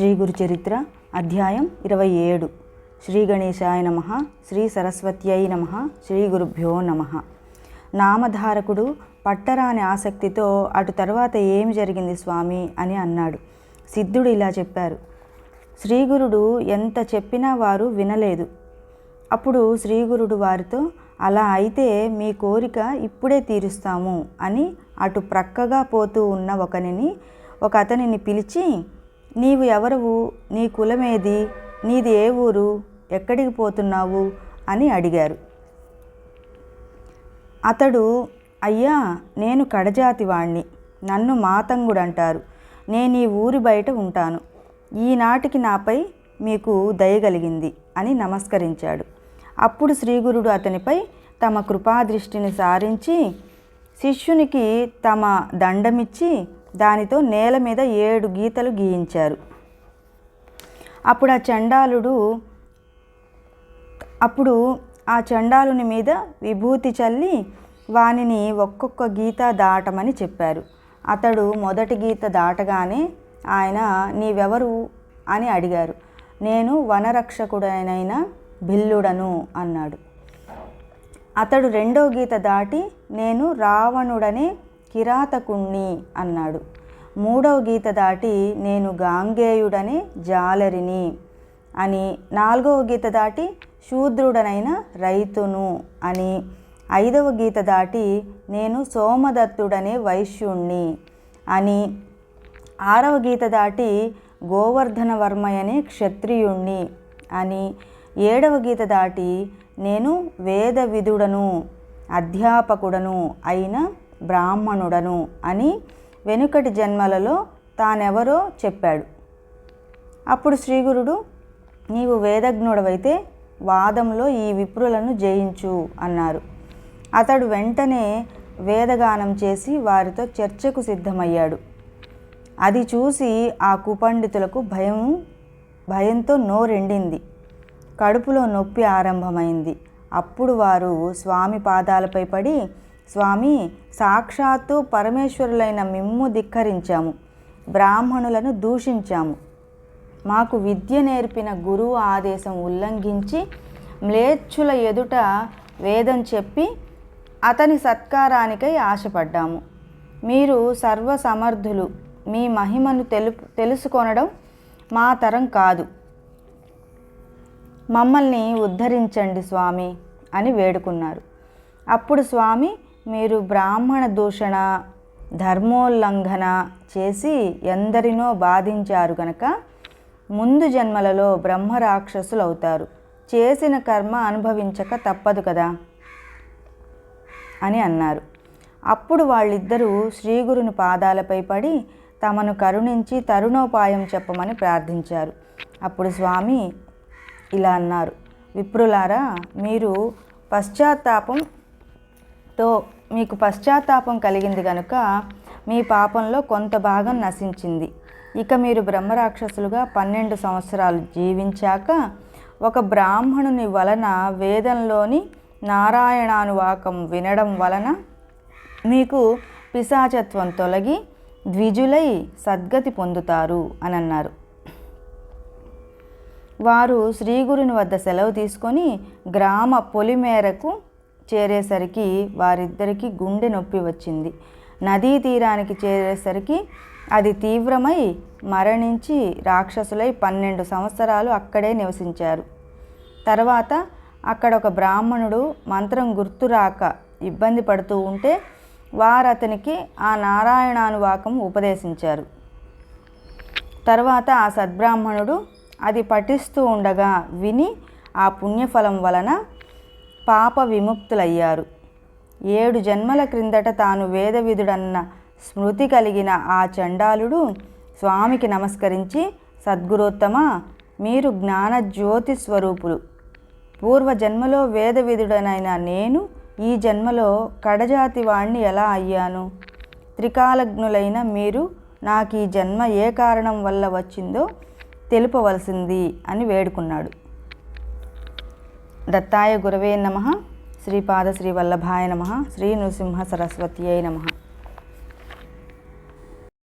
శ్రీ గురు చరిత్ర అధ్యాయం ఇరవై ఏడు. శ్రీ గణేశాయ నమ శ్రీ సరస్వత్యై నమ శ్రీ గురుభ్యో నమ. నామధారకుడు పట్టరాని ఆసక్తితో అటు తర్వాత ఏమి జరిగింది స్వామి అని అన్నాడు. సిద్ధుడు ఇలా చెప్పారు. శ్రీగురుడు ఎంత చెప్పినా వారు వినలేదు. అప్పుడు శ్రీగురుడు వారితో అలా అయితే మీ కోరిక ఇప్పుడే తీరుస్తాము అని అటు ప్రక్కగా పోతూ ఉన్న ఒకనిని ఒక అతనిని పిలిచి నీవు ఎవరువు? నీ కులమేది? నీది ఏ ఊరు? ఎక్కడికి పోతున్నావు? అని అడిగారు. అతడు అయ్యా నేను కడజాతి వాణ్ణి నన్ను మాతంగుడు అంటారు నేను ఈ ఊరి బయట ఉంటాను. ఈనాటికి నాపై మీకు దయగలిగింది అని నమస్కరించాడు. అప్పుడు శ్రీగురుడు అతనిపై తమ కృపాదృష్టిని సారించి శిష్యునికి తమ దండమిచ్చి దానితో నేల మీద ఏడు గీతలు గీయించారు. అప్పుడు ఆ చండాలుడు అప్పుడు ఆ చండాలుని మీద విభూతి చల్లి వానిని ఒక్కొక్క గీత దాటమని చెప్పారు. అతడు మొదటి గీత దాటగానే ఆయన నీవెవరు? అని అడిగారు. నేను వనరక్షకుడనైన భిల్లుడను అన్నాడు. అతడు రెండో గీత దాటి నేను రావణుడనే కిరాతకుణ్ణి అన్నాడు. మూడవ గీత దాటి నేను గాంగేయుడనే జాలరిని అని నాలుగవ గీత దాటి శూద్రుడనైన రైతును అని ఐదవ గీత దాటి నేను సోమదత్తుడనే వైశ్యుణ్ణి అని ఆరవ గీత దాటి గోవర్ధనవర్మయనే క్షత్రియుణ్ణి అని ఏడవ గీత దాటి నేను వేద విధుడను అధ్యాపకుడను అయిన బ్రాహ్మణుడను అని వెనుకటి జన్మలలో తానెవరో చెప్పాడు. అప్పుడు శ్రీగురుడు నీవు వేదజ్ఞుడవైతే వాదంలో ఈ విప్రులను జయించు అన్నారు. అతడు వెంటనే వేదగానం చేసి వారితో చర్చకు సిద్ధమయ్యాడు. అది చూసి ఆ కుపండితులకు భయం భయంతో నోరెండింది. కడుపులో నొప్పి ఆరంభమైంది. అప్పుడు వారు స్వామి పాదాలపై పడి స్వామి సాక్షాత్తు పరమేశ్వరులైన మిమ్ము ధిక్కరించాము. బ్రాహ్మణులను దూషించాము. మాకు విద్య నేర్పిన గురువు ఆదేశం ఉల్లంఘించి మ్లేచ్చుల ఎదుట వేదం చెప్పి అతని సత్కారానికై ఆశపడ్డాము. మీరు సర్వసమర్థులు. మీ మహిమను తెలు తెలుసుకొనడం మా తరం కాదు. మమ్మల్ని ఉద్ధరించండి స్వామి అని వేడుకున్నారు. అప్పుడు స్వామి మీరు బ్రాహ్మణ దూషణ ధర్మోల్లంఘన చేసి ఎందరినో బాధించారు గనక ముందు జన్మలలో బ్రహ్మరాక్షసులు అవుతారు చేసిన కర్మ అనుభవించక తప్పదు కదా? అని అన్నారు. అప్పుడు వాళ్ళిద్దరూ శ్రీగురుని పాదాలపై పడి తమను కరుణించి తరుణోపాయం చెప్పమని ప్రార్థించారు. అప్పుడు స్వామి ఇలా అన్నారు. విప్రులారా మీరు పశ్చాత్తాపం తో మీకు పశ్చాత్తాపం కలిగింది కనుక మీ పాపంలో కొంత భాగం నశించింది. ఇక మీరు బ్రహ్మరాక్షసులుగా పన్నెండు సంవత్సరాలు జీవించాక ఒక బ్రాహ్మణుని వలన వేదంలోని నారాయణానువాకం వినడం వలన మీకు పిశాచత్వం తొలగి ద్విజులై సద్గతి పొందుతారు అని అన్నారు వారు శ్రీగురుని వద్ద సెలవు తీసుకొని గ్రామ పొలిమేరకు చేరేసరికి వారిద్దరికీ గుండె నొప్పి వచ్చింది. నదీ తీరానికి చేరేసరికి అది తీవ్రమై మరణించి రాక్షసులై పన్నెండు సంవత్సరాలు అక్కడే నివసించారు. తర్వాత అక్కడ ఒక బ్రాహ్మణుడు మంత్రం గుర్తురాక ఇబ్బంది పడుతూ ఉంటే వారు అతనికి ఆ నారాయణానువాకం ఉపదేశించారు. తర్వాత ఆ సద్బ్రాహ్మణుడు అది పఠిస్తూ ఉండగా విని ఆ పుణ్యఫలం వలన పాప విముక్తులయ్యారు. ఏడు జన్మల క్రిందట తాను వేదవిధుడన్న స్మృతి కలిగిన ఆ చండాలుడు స్వామికి నమస్కరించి సద్గురోత్తమ మీరు జ్ఞానజ్యోతి స్వరూపులు. పూర్వ జన్మలో వేదవిధుడనైన నేను ఈ జన్మలో కడజాతి వాణ్ణి ఎలా అయ్యాను? త్రికాలజ్ఞులైన మీరు నాకు ఈ జన్మ ఏ కారణం వల్ల వచ్చిందో తెలుపవలసింది అని వేడుకున్నాడు. దత్తాయ గురవే నమ. శ్రీపాద శ్రీ వల్లభాయ నమ. శ్రీ నృసింహ సరస్వతి అయి నమ.